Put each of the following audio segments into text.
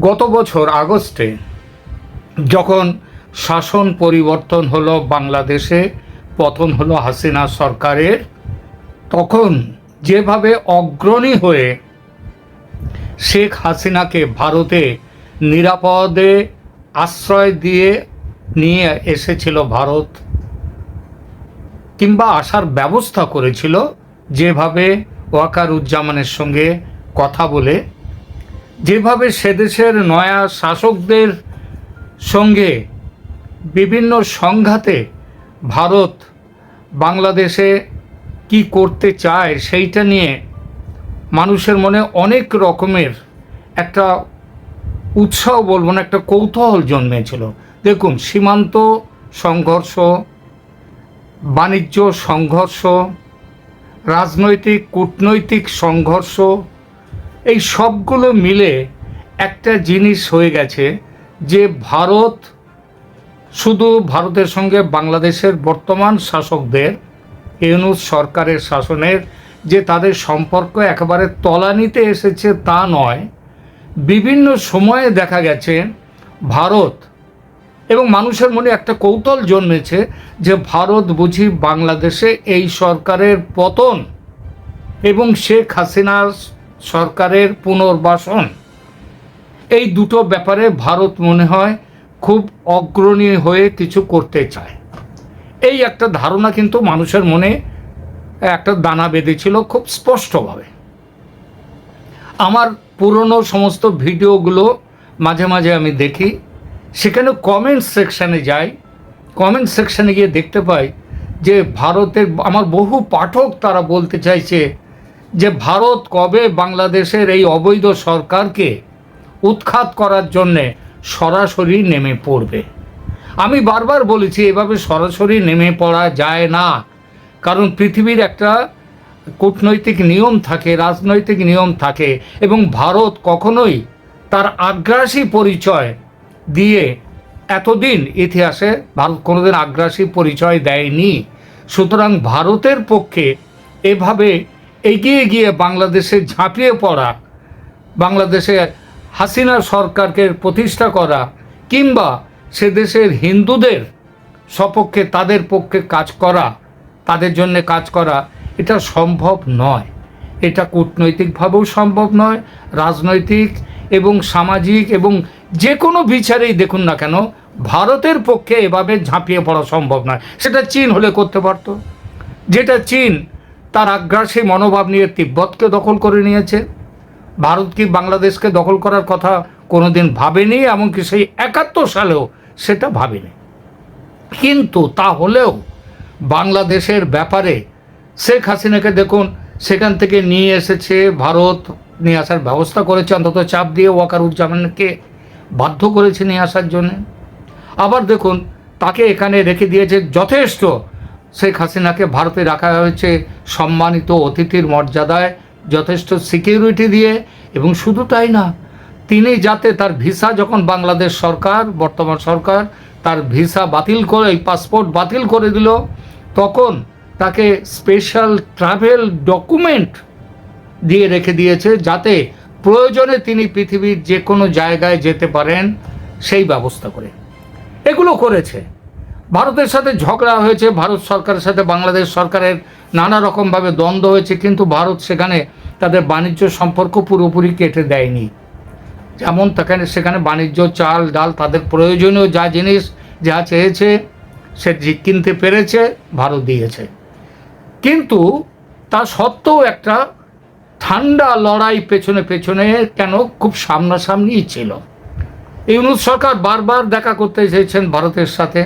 গত বছর আগস্টে যখন শাসন পরিবর্তন হলো বাংলাদেশে, পতন হলো হাসিনা সরকারের, তখন যেভাবে অগ্রণী হয়ে শেখ হাসিনাকে ভারতে নিরাপদে আশ্রয় দিয়ে নিয়ে এসেছিল ভারত, কিংবা আসার ব্যবস্থা করেছিল, যেভাবে ওয়াকারুজ্জামানের সঙ্গে কথা বলে যেভাবে সেদেশের নয়া শাসকদের সঙ্গে বিভিন্ন সংঘাতে ভারত বাংলাদেশে কি করতে চায় সেইটা নিয়ে মানুষের মনে অনেক রকমের একটা উৎসাহ বলব না, একটা কৌতূহল জন্মেছিল। দেখুন, সীমান্ত সংঘর্ষ, বাণিজ্য সংঘর্ষ, রাজনৈতিক, কূটনৈতিক সংঘর্ষ এই সবগুলো মিলে একটা জিনিস হয়ে গেছে যে ভারত, শুধু ভারতের সঙ্গে বাংলাদেশের বর্তমান শাসকদের, ইউনুস সরকারের শাসনের যে তাদের সম্পর্ক একেবারে তলানিতে এসেছে তা নয়। বিভিন্ন সময়ে দেখা গেছে ভারত এবং মানুষের মনে একটা কৌতূহল জন্মেছে যে ভারত বুঝি বাংলাদেশে এই সরকারের পতন এবং শেখ হাসিনার সরকারের পুনর্বাসন। এই দুটো ব্যাপারে ভারত মনে হয় খুব অগ্রণী হয়ে কিছু করতে চায়। এই একটা ধারণা কিন্তু মানুষের মনে একটা দানা বেঁধেছিল খুব স্পষ্টভাবে। আমার পুরনো সমস্ত ভিডিওগুলো মাঝে মাঝে আমি দেখি। সেখানে কমেন্ট সেকশানে যাই। কমেন্ট সেকশানে গিয়ে দেখতে পাই যে ভারতের আমার বহু পাঠক তারা বলতে চাইছে যে ভারত কবে বাংলাদেশের এই অবৈধ সরকারকে উৎখাত করার জন্যে সরাসরি নেমে পড়বে? আমি বারবার বলেছি, এভাবে সরাসরি নেমে পড়া যায় না। কারণ পৃথিবীর একটা কূটনৈতিক নিয়ম থাকে, রাজনৈতিক নিয়ম থাকে, এবং ভারত কখনোই তার আগ্রাসী পরিচয় দিয়ে এতদিন ইতিহাসে ভারত কোনোদিন আগ্রাসী পরিচয় দেয়নি। সুতরাং ভারতের পক্ষে এভাবে এগিয়ে গিয়ে বাংলাদেশে ঝাঁপিয়ে পড়া, বাংলাদেশে হাসিনা সরকারকে প্রতিষ্ঠা করা কিংবা সে দেশের হিন্দুদের সপক্ষে তাদের পক্ষে কাজ করা, তাদের জন্য কাজ করা, এটা সম্ভব নয়। এটা কূটনৈতিকভাবেও সম্ভব নয়, রাজনৈতিক এবং সামাজিক এবং যে কোনো বিচারেই দেখুন না কেন, ভারতের পক্ষে এভাবে ঝাঁপিয়ে পড়া সম্ভব নয়। সেটা চীন হলে করতে পারতো। যেটা চীন তার আগ্রাসী মনোভাব নিয়ে তিব্বতকে দখল করে নিয়েছে। ভারত কি বাংলাদেশকে দখল করার কথা কোনোদিন ভাবেনি, এমনকি সেই একাত্তর সালেও সেটা ভাবেনি। কিন্তু তা হলেও বাংলাদেশের ব্যাপারে শেখ হাসিনাকে দেখুন, সেখান থেকে নিয়ে এসেছে ভারত, নিয়ে আসার ব্যবস্থা করেছে, অন্তত চাপ দিয়ে ওয়াকারুজ্জামানকে বাধ্য করেছে নিয়ে আসার জন্য। আবার দেখুন, তাকে এখানে রেখে দিয়েছে যথেষ্ট শেখ হাসিনাকে ভারতে রাখা হয়েছে সম্মানিত অতিথির মর্যাদায় যথেষ্ট সিকিউরিটি দিয়ে এবং শুধু তাই না, তিনি যাতে তার ভিসা যখন বাংলাদেশ সরকার, বর্তমান সরকার তার ভিসা বাতিল করে পাসপোর্ট বাতিল করে দিল, তখন তাকে স্পেশাল ট্রাভেল ডকুমেন্ট দিয়ে রেখে দিয়েছে যাতে প্রয়োজনে তিনি পৃথিবীর যে কোনো জায়গায় যেতে পারেন, সেই ব্যবস্থা করে। এগুলো করেছে। ভারতের সাথে ঝগড়া হয়েছে, ভারত সরকারের সাথে, বাংলাদেশ সরকারের নানা রকমভাবে দ্বন্দ্ব হয়েছে, কিন্তু ভারত সেখানে তাদের বাণিজ্য সম্পর্ক পুরোপুরি কেটে দেয়নি। যেমন সেখানে সেখানে বাণিজ্য, চাল, ডাল তাদের প্রয়োজনীয় যা জিনিস যা চেয়েছে, সে কিনতে পেরেছে, ভারত দিয়েছে। কিন্তু তা সত্ত্বেও একটা ঠান্ডা লড়াই পেছনে পেছনে কেন খুব সামনাসামনিই ছিল। ইউনুস সরকার বারবার দেখা করতে চেয়েছেন ভারতের সাথে।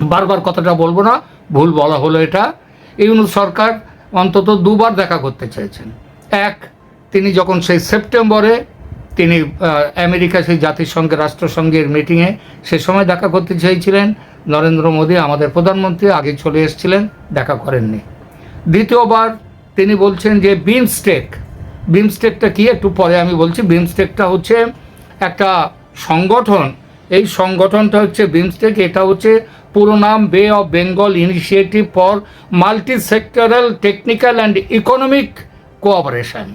বারবার কথাটা বলব না, ভুল বলা হলো এটা। ইউনুস সরকার অন্তত দুবার দেখা করতে চেয়েছেন। এক, তিনি যখন সেই সেপ্টেম্বরে তিনি আমেরিকা সেই জাতিসংঘের রাষ্ট্রসংঘের মিটিংয়ে সে সময় দেখা করতে চেয়েছিলেন। নরেন্দ্র মোদী আমাদের প্রধানমন্ত্রী, আগে চলে এসেছিলেন, দেখা করেননি। দ্বিতীয়বার তিনি বলছেন যে বিমস্টেক বিমস্টেকটা কি? একটু পরে আমি বলছি বিমস্টেকটা হচ্ছে একটা সংগঠন। এই সংগঠনটা হচ্ছে বিমস্টেক এটা হচ্ছে পুরো নাম Bay of Bengal initiative for multi sectoral technical and economic cooperation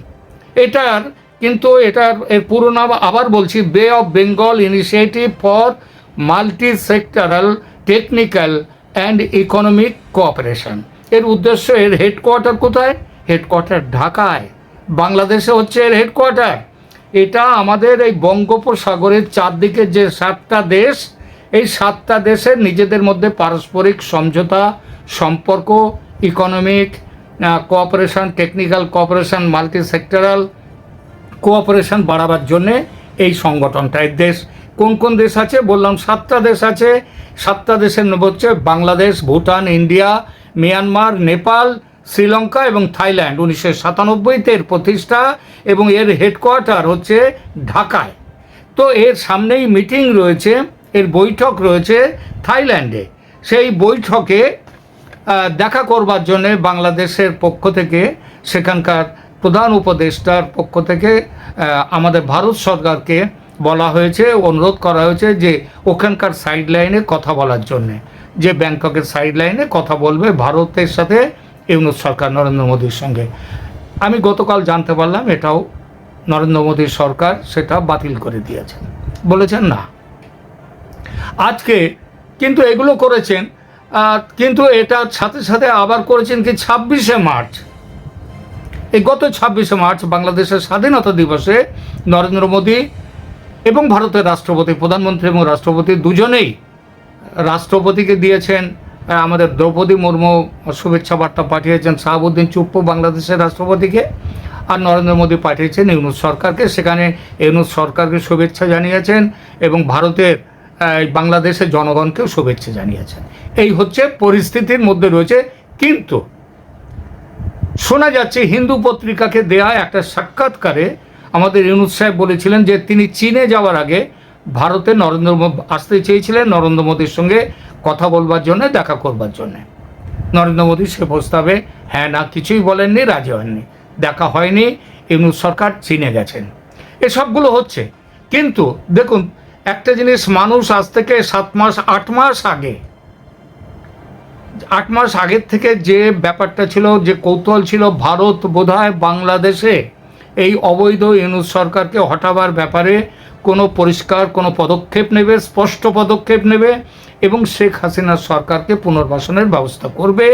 এটার কিন্তু এটার এর পুরো নাম আবার বলছি Bay of Bengal initiative for multi sectoral technical and economic cooperation এর উদ্দেশ্য এর হেডকোয়ার্টার কোথায়? হেডকোয়ার্টার ঢাকায়। বাংলাদেশে হচ্ছে এর হেডকোয়ার্টার এটা আমাদের এই বঙ্গোপসাগরের চারদিকে যে সাতটা দেশ এই সাতটা দেশের নিজেদের মধ্যে পারস্পরিক সমঝোতা, সম্পর্ক economic cooperation technical cooperation multi sectoral cooperation বাড়াবার জন্যে এই সংগঠনটা। এই দেশ কোন কোন দেশ আছে? বললাম সাতটা দেশ আছে। সাতটা দেশের মধ্যে হচ্ছে বাংলাদেশ, ভুটান, ইন্ডিয়া, মিয়ানমার, নেপাল, শ্রীলঙ্কা এবং থাইল্যান্ড। উনিশশো সাতানব্বইতে এর প্রতিষ্ঠা এবং এর হেডকোয়ার্টার হচ্ছে ঢাকায়। তো এর সামনেই মিটিং রয়েছে এর বৈঠক রয়েছে থাইল্যান্ডে। সেই বৈঠকে দেখা করবার জন্যে বাংলাদেশের পক্ষ থেকে, সেখানকার প্রধান উপদেষ্টার পক্ষ থেকে আমাদের ভারত সরকারকে বলা হয়েছে, অনুরোধ করা হয়েছে যে ওখানকার সাইড লাইনে কথা বলার জন্যে। যে ব্যাংককের সাইড লাইনে কথা বলবে ভারতের সাথে ইউনুস সরকার, নরেন্দ্র মোদীর সঙ্গে। আমি গতকাল জানতে পারলাম এটাও নরেন্দ্র মোদীর সরকার সেটা বাতিল করে দিয়েছেন। বলেছেন না। আজকে কিন্তু এগুলো করেছেন কিন্তু এটার সাথে সাথে আবার করেছেন কি ছাব্বিশে মার্চ। এই গত ছাব্বিশে মার্চ বাংলাদেশের স্বাধীনতা দিবসে নরেন্দ্র মোদী এবং ভারতের রাষ্ট্রপতি, প্রধানমন্ত্রী এবং রাষ্ট্রপতি দুজনেই রাষ্ট্রপতিকে দিয়েছেন আমাদের দ্রৌপদী মুর্মু শুভেচ্ছা বার্তা পাঠিয়েছেন, শাহাবুদ্দিন চুপ্পু বাংলাদেশের রাষ্ট্রপতিকে আর নরেন্দ্র মোদী পাঠিয়েছেন ইউনুস সরকারকে। সেখানে ইউনুস সরকারকে শুভেচ্ছা জানিয়েছেন এবং ভারতের বাংলাদেশের জনগণকেও শুভেচ্ছা জানিয়েছেন। এই হচ্ছে পরিস্থিতির মধ্যে রয়েছে, কিন্তু শোনা যাচ্ছে হিন্দু পত্রিকাকে দেয়া একটা সাক্ষাৎকারে আমাদের ইউনুস সাহেব বলেছিলেন যে তিনি চীনে যাওয়ার আগে ভারতে নরেন্দ্র আসতে চেয়েছিলেন নরেন্দ্র মোদীর সঙ্গে কথা বলবার জন্য, দেখা করবার জন্য। নরেন্দ্র মোদী সে প্রস্তাবে হ্যাঁ না, কিছুই বলেননি, রাজি হননি। দেখা হয়নি, ইউনুস সরকার চীনে গেছেন। এসবগুলো হচ্ছে। কিন্তু দেখুন একটা জিনিস মানুষ আজ থেকে সাত মাস, আট মাস আগে, আট মাস আগের থেকে যে ব্যাপারটা ছিল, যে কৌতূহল ছিল, ভারত বোধহয় বাংলাদেশে এই অবৈধ ইউনুস সরকারকে হটাবার ব্যাপারে কোনো পরিষ্কার, কোনো পদক্ষেপ নেবে, স্পষ্ট পদক্ষেপ নেবে এবং শেখ হাসিনার সরকারকে পুনর্বাসনের ব্যবস্থা করবে।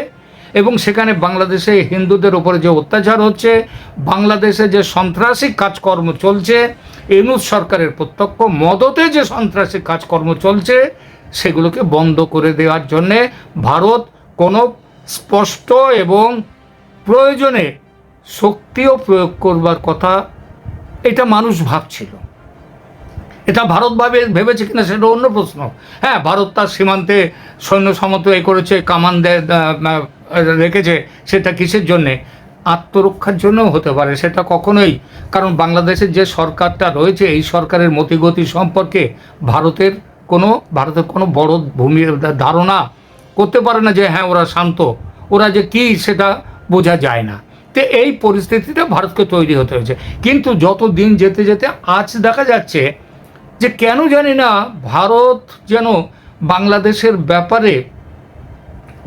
এবং সেখানে বাংলাদেশে হিন্দুদের উপরে যে অত্যাচার হচ্ছে বাংলাদেশে যে সন্ত্রাসী কাজকর্ম চলছে ইউনুস সরকারের প্রত্যক্ষ মদতে যে সন্ত্রাসী কাজকর্ম চলছে সেগুলোকে বন্ধ করে দেওয়ার জন্যে ভারত কোনো স্পষ্ট এবং প্রয়োজনে শক্তিও প্রয়োগ করবার কথা এটা মানুষ ভাবছিল। এটা ভারত ভাবে ভেবেছে কিনা সেটা অন্য প্রশ্ন। হ্যাঁ ভারত তার সীমান্তে সৈন্য সমত এ করেছে কামান দে- আহ, আহ, রেখেছে, সেটা কিসের জন্যে? আত্মরক্ষার জন্যও হতে পারে, সেটা কখনোই। কারণ বাংলাদেশের যে সরকারটা রয়েছে, এই সরকারের মতিগতি সম্পর্কে ভারতের কোনো ভারতের কোনো বড় ভূমি, ধারণা করতে পারে না যে হ্যাঁ ওরা শান্ত। ওরা যে কী, সেটা বোঝা যায় না। তো এই পরিস্থিতিতে ভারতকে তৈরি হতে হয়েছে। কিন্তু যত দিন যেতে যেতে আজ দেখা যাচ্ছে যে, কেন জানি না, ভারত যেন বাংলাদেশের ব্যাপারে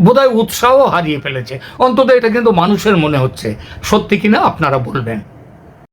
বোধহয় উৎসাহ হারিয়ে ফেলেছে। অন্তত এটা কিন্তু মানুষের মনে হচ্ছে। সত্যি কিনা আপনারা বলবেন?